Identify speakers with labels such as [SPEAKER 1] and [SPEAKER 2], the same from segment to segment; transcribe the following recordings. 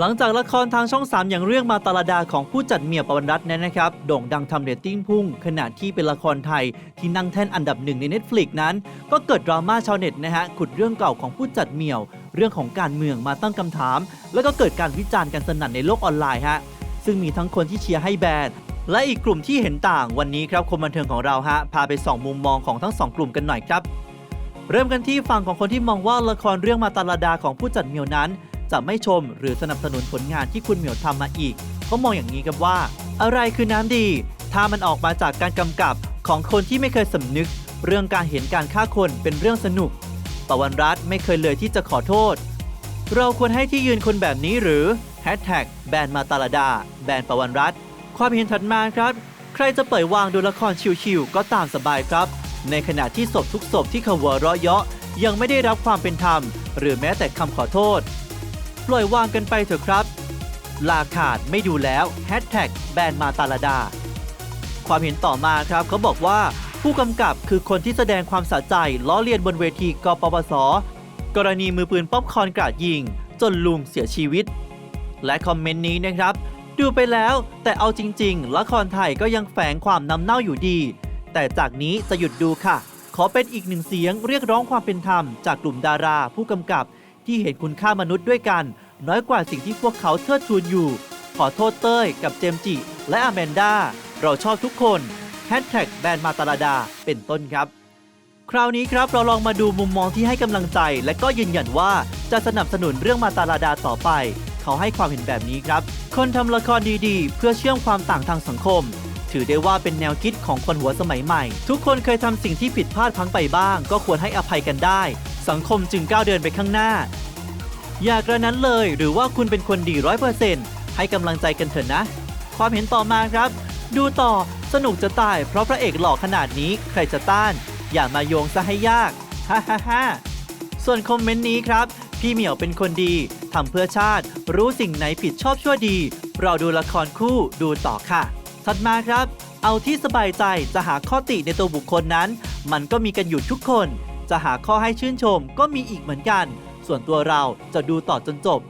[SPEAKER 1] หลังจากละครทางช่อง 3 อย่างเรื่องมาตาลาดาของผู้จัดเมียปวันรัตน์นั้นนะครับ โด่งดังทำเรตติ้งพุ่ง ขณะที่เป็นละครไทยที่นั่งแท่นอันดับหนึ่งใน Netflix นั้น ก็เกิดดราม่าชาวเน็ตนะฮะขุดเรื่องเก่าของผู้จัดเมียว เรื่องของการเมืองมาตั้งคำถาม แล้วก็เกิดการวิจารณ์กันสนั่นในโลกออนไลน์ฮะซึ่งมีทั้งคนที่เชียร์ให้แบนและอีกกลุ่มที่เห็นต่างวันนี้ครับคนบันเทิงของเราฮะพาไปส่องมุมมองของทั้งสองกลุ่มกันหน่อยครับเริ่มกันที่ฝั่งของคนที่มองว่าละครเรื่องมาตาลาดาของผู้จัดเมียวนั้น จะไม่ชมหรือสนับสนุนผลงานที่คุณเหมียวทำมาอีกเขามองอย่างนี้กันว่า อะไรคือน้ำดี ถ้ามันออกมาจากการกำกับของคนที่ไม่เคยสำนึก เรื่องการเห็นการฆ่าคนเป็นเรื่องสนุกปวันรัตไม่เคยเลยที่จะขอโทษ เราควรให้ที่ยืนคนแบบนี้หรือ Hashtag แบนมาตาลดา แบนปวันรัตความเห็นถัดมาครับ ใครจะเปิดวางดูละครชิวๆก็ตามสบายครับ ในขณะที่ศพทุกศพที่ขาหัวเราะเยาะยังไม่ได้รับความเป็นธรรม หรือแม้แต่คำขอโทษ ปล่อยวางกันไปเถอะครับ ลาขาดไม่ดูแล้ว Hashtag แบนมาตาลาดา ความเห็นต่อมาครับเขาบอกว่าผู้กำกับคือคนที่แสดงความสะใจล้อเลียนบนเวทีกปปส กรณีมือปืนป๊อปคอนกราดยิง จนลุงเสียชีวิต และคอมเมนต์นี้นะครับ ดูไปแล้วแต่เอาจริง ๆ ละครไทยก็ยังแฝงความน้ำเน่าอยู่ดี แต่จากนี้จะหยุดดูค่ะ ขอเป็นอีกหนึ่งเสียงเรียกร้องความเป็นธรรมจากกลุ่มดารา ผู้กำกับ ที่เห็นคุณค่ามนุษย์ด้วยกัน น้อยกว่าสิ่งที่พวกเขาเทิดทูนอยู่ ขอโทษเต้ย กับเจมจิ และอแมนดาเราชอบทุกคนแฮชแท็กแบนมาตาลาดาเป็นต้นครับ คราวนี้ครับเราลองมาดูมุมมองที่ให้กำลังใจ และก็ยืนยันว่าจะสนับสนุนเรื่องมาตาลาดาต่อไป เขาให้ความเห็นแบบนี้ครับ คนทำละครดีๆ เพื่อเชื่อมความต่างทางสังคม ถือได้ว่าเป็นแนวคิดของคนหัวสมัยใหม่ ทุกคนเคยทำสิ่งที่ผิดพลาดพังไปบ้าง ก็ควรให้อภัยกันได้ สังคมจึงก้าวเดินไปข้างหน้า อย่ากระนั้นเลยหรือว่าคุณเป็นคนดีร้อยเปอร์เซ็นต์ให้กำลังใจกันเถอะนะ ความเห็นต่อมาครับ ดูต่อสนุกจะตายเพราะพระเอกหล่อขนาดนี้ใครจะต้าน อย่ามาโยงซะให้ยากฮ่าฮ่าฮ่าส่วนคอมเมนต์นี้ครับ พี่เหมียวเป็นคนดีทำเพื่อชาติ รู้สิ่งไหนผิดชอบชั่วดี เราดูละครคู่ดูต่อค่ะถัดมาครับ เอาที่สบายใจจะหาข้อติในตัวบุคคลนั้น มันก็มีกันอยู่ทุกคน จะหาข้อให้ชื่นชมก็มีอีกเหมือนกัน ส่วนตัวเราจะดูต่อจนจบ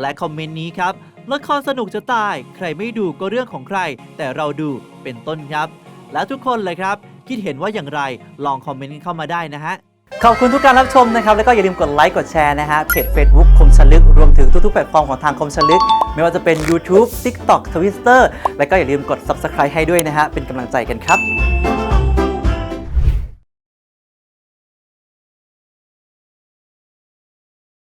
[SPEAKER 1] และคอมเมนต์นี้ครับละครสนุกจะตาย ใครไม่ดูก็เรื่องของใคร แต่เราดูเป็นต้นครับ แล้วทุกคนเลยครับ คิดเห็นว่าอย่างไรลองคอมเมนต์กันเข้ามาได้นะฮะ ขอบคุณทุกการรับชมนะครับ แล้วก็อย่าลืมกดไลค์กดแชร์นะฮะเพจ Facebook คมชลึก รวมถึงทุกๆแพลตฟอร์มของทางคมชลึก ไม่ว่าจะเป็น YouTube TikTok Twitter และก็อย่าลืมกด Subscribe ให้ด้วยนะฮะเป็นกำลังใจกันครับ